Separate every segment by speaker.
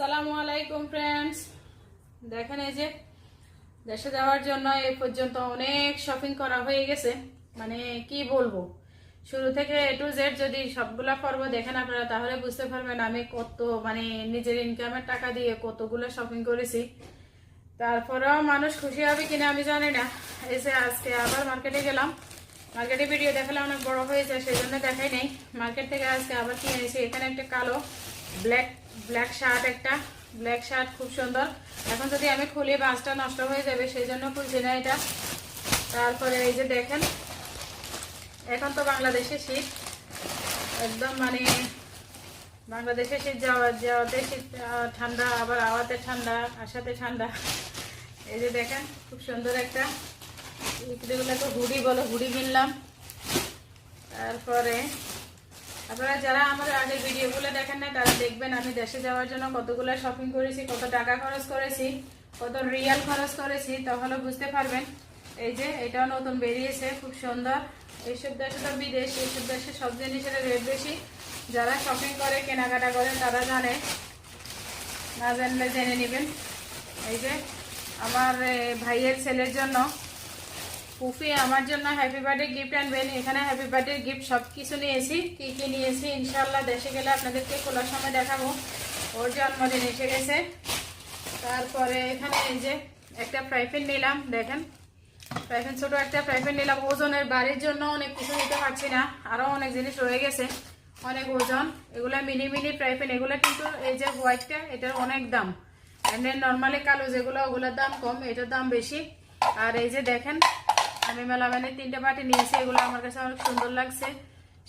Speaker 1: সালামু আলাইকুম ফ্রেন্ডস দেখেন এই যে দেশে যাওয়ার জন্য এই পর্যন্ত অনেক শপিং করা হয়ে গেছে। মানে কি বলব? শুরু থেকে এ টু জেড যদি সবগুলা পর্ব দেখেন আপনারা, তাহলে বুঝতে পারবেন আমি কত মানে নিজের ইনকামের টাকা দিয়ে কতগুলো শপিং করেছি। তারপরেও মানুষ খুশি হবে কিনা আমি জানি না। এসে আজকে আবার মার্কেটে গেলাম। মার্কেটে ভিডিও দেখালে অনেক বড় হয়েছে সেই জন্য দেখাই নেই। মার্কেট থেকে আজকে আবার কিনে এনেছি। এখানে একটা কালো ব্ল্যাক ব্ল্যাক শার্ট একটা। ব্ল্যাক শার্ট খুব সুন্দর। এখন যদি আমি খুলি, বাসটা নষ্ট হয়ে যাবে, সেই জন্য খুলছি না এটা। তারপরে এই যে দেখেন, এখন তো বাংলাদেশে শীত। একদম মানে বাংলাদেশে শীত যাওয়া, যাওয়াতে শীত ঠান্ডা, আবার আওয়াতে ঠান্ডা, আসাতে ঠান্ডা। এই যে দেখেন, খুব সুন্দর একটা। এগুলো তো হুডি বলো, হুডি কিনলাম তারপরে আপনারা যারা আমার আগের ভিডিওগুলো দেখেন না তারা দেখবেন আমি দেশে যাওয়ার জন্য কতগুলো শপিং করেছি, কত টাকা খরচ করেছি, কত রিয়াল খরচ করেছি তাহলে বুঝতে পারবেন। এই যে, এটাও নতুন বেরিয়েছে, খুব সুন্দর। এইসব দেশে তো বিদেশ, এইসব দেশে সব জিনিসের রেট বেশি। যারা শপিং করে, কেনাকাটা করে, তারা জানে। না জানলে জেনে নেবেন। এই যে, আমার ভাইয়ের ছেলের জন্য পুফি আমার জন্য হ্যাপি বার্থডে গিফট আনবেন এখানে হ্যাপি বার্থডে গিফট সব কিছু নিয়েছি। কি কি নিয়েছি? ইনশাল্লাহ দেশে গেলে আপনাদেরকে খোলার সময় দেখাবো। ওর জন্মদিন এসে গেছে। তারপরে এখানে এই যে একটা ফ্রাই প্যান নিলাম, দেখেন। ফ্রাই প্যান ছোটো একটা ফ্রাই প্যান নিলাম। ওজনের বাড়ির জন্য অনেক কিছু নিতে পারছি না। আরও অনেক জিনিস রয়ে গেছে। অনেক ওজন। এগুলো মিনি মিনি ফ্রাই প্যান এগুলো কিন্তু এই যে হোয়াইটটা এটার অনেক দাম। এমনি নর্মালি কালো যেগুলো, ওগুলোর দাম কম, এটার দাম বেশি। আর এই যে দেখেন আমি মেলামানের তিনটে বাটি নিয়েছি, এগুলো আমার কাছে অনেক সুন্দর লাগছে,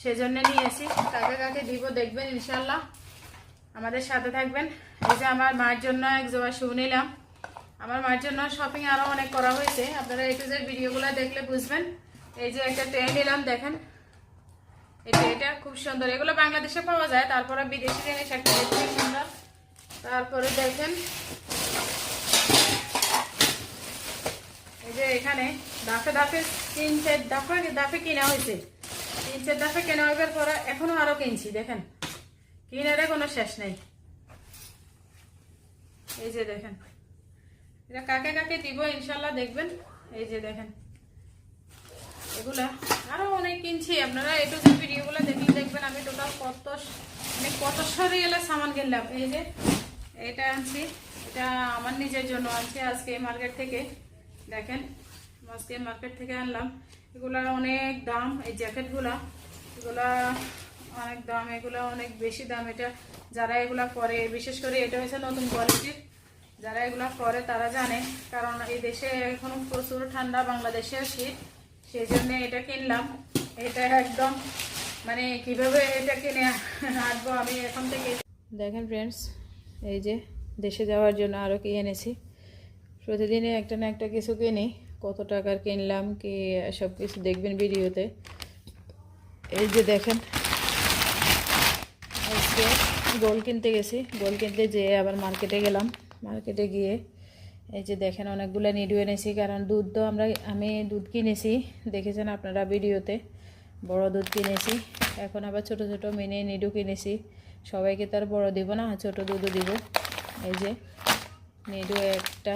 Speaker 1: সেজন্য নিয়েছি। কাকে কাকে দিব দেখবেন ইনশাল্লাহ আমাদের সাথে থাকবেন। এই যে আমার মায়ের জন্য এক জোড়া শু নিলাম। আমার মায়ের জন্য শপিং আরও অনেক করা হয়েছে। আপনারা এই টু জেড ভিডিওগুলো দেখলে বুঝবেন। এই যে একটা ট্রেন নিলাম, দেখেন। এটা এটা খুব সুন্দর। এগুলো বাংলাদেশে পাওয়া যায়, তারপরে বিদেশি জিনিস একটা দেখতে সুন্দর। তারপরে দেখেন এই যে এখানে দাফে দাফে তিন চার দাফে কেনা হয়েছে। তিন চার কেনা হওয়ার পরে এখনও আরও কিনছি, দেখেন। কোনো শেষ নেই। এই যে দেখেন। এটা কাকে কাকে ইনশাল্লাহ দেখবেন। এই যে দেখেন। এগুলা আরও অনেক কিনছি। আপনারা ভিডিওগুলো দেখবেন আমি টোটাল কত মানে কত সরিয়েলে সামান কিনলাম। এই যে এটা আনছি। এটা আমার নিজের জন্য আনছি আজকে মার্কেট থেকে। দেখেন, আজকে মার্কেট থেকে আনলাম। এগুলার অনেক দাম, এই জ্যাকেটগুলা এগুলা অনেক দাম, এগুলা অনেক বেশি দাম। এটা যারা এগুলা করে, বিশেষ করে এটা হচ্ছে নতুন কোয়ালিটির যারা এগুলা করে, তারা জানে। কারণ এই দেশে এখন প্রচুর ঠান্ডা বাংলাদেশে শীত সেই জন্য এটা কিনলাম। এটা একদম মানে কীভাবে এটা কিনে আনব আমি এখন থেকে দেখেন ফ্রেন্ডস এই যে দেশে যাওয়ার জন্য আরও কি এনেছি। প্রতিদিনে একটা না একটা কিছু কিনি, কত টাকার কিনলাম, কি সব কিছু দেখবেন ভিডিওতে। এই যে দেখেন, আজকে গোল কিনতে গেছি। গোল কিনতে যেয়ে আবার মার্কেটে গেলাম। মার্কেটে গিয়ে এই যে দেখেন, অনেকগুলো নিডু এনেছি, কারণ দুধ তো আমরা, আমি দুধ কিনেছি, দেখেছেন আপনারা ভিডিওতে। বড় দুধ কিনেছি, এখন আবার ছোট ছোট মিনি নিডু কিনেছি। সবাইকে তো আর বড় দিব না, ছোট দুধও দিব। এই যে নিডু একটা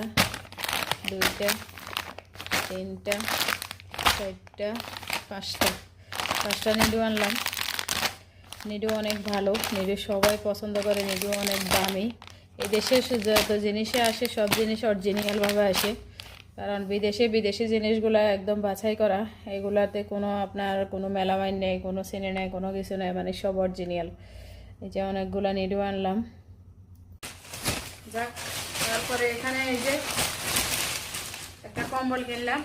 Speaker 1: দুইটা, তিনটা, চারটা, পাঁচটা। পাঁচটা নিডু আনলাম। নিডু অনেক ভালো। নিডু সবাই পছন্দ করে। নিডু অনেক দামি। এই দেশে যত জিনিসে আসে, সব জিনিস অরিজিনালভাবে আসে। কারণ বিদেশে বিদেশি জিনিসগুলো একদম বাছাই করা, এগুলাতে কোনো আপনার কোনো মেলামাইন নেই, কোনো সিনে নেই, কোনো কিছু নেই মানে সব অরিজিনাল এই যে অনেকগুলো নিডু আনলাম। যাক, তারপরে এখানে এই যে একটা কম্বল কিনলাম।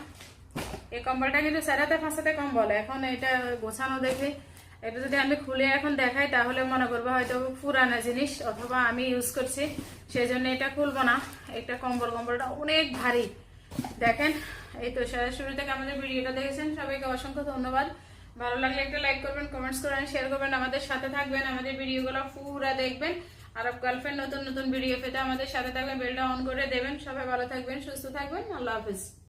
Speaker 1: এই কম্বলটা কিন্তু সারাতে ফাঁসাতে কম্বল। এখন এটা গোছানো দেখে, এটা যদি আমি খুলে এখন দেখাই, তাহলে মনে করব হয়তো পুরানা জিনিস অথবা আমি ইউজ করছি। সেই জন্য এটা খুলবো না। একটা কম্বল, কম্বলটা অনেক ভারী। দেখেন, এই তো সারা শুরু থেকে আমাদের ভিডিওটা দেখেছেন, সবাইকে অসংখ্য ধন্যবাদ। ভালো লাগলে একটা লাইক করবেন কমেন্টস করবেন শেয়ার করবেন। আমাদের সাথে থাকবেন, আমাদের ভিডিওগুলো পুরা দেখবেন। আর গার্লফ্রেন্ড নতুন নতুন ভিডিও পেতে আমাদের সাথে থাকবেন বেলটা অন করে দেবেন। সবাই ভালো থাকবেন, সুস্থ থাকবেন। আল্লাহ হাফিজ।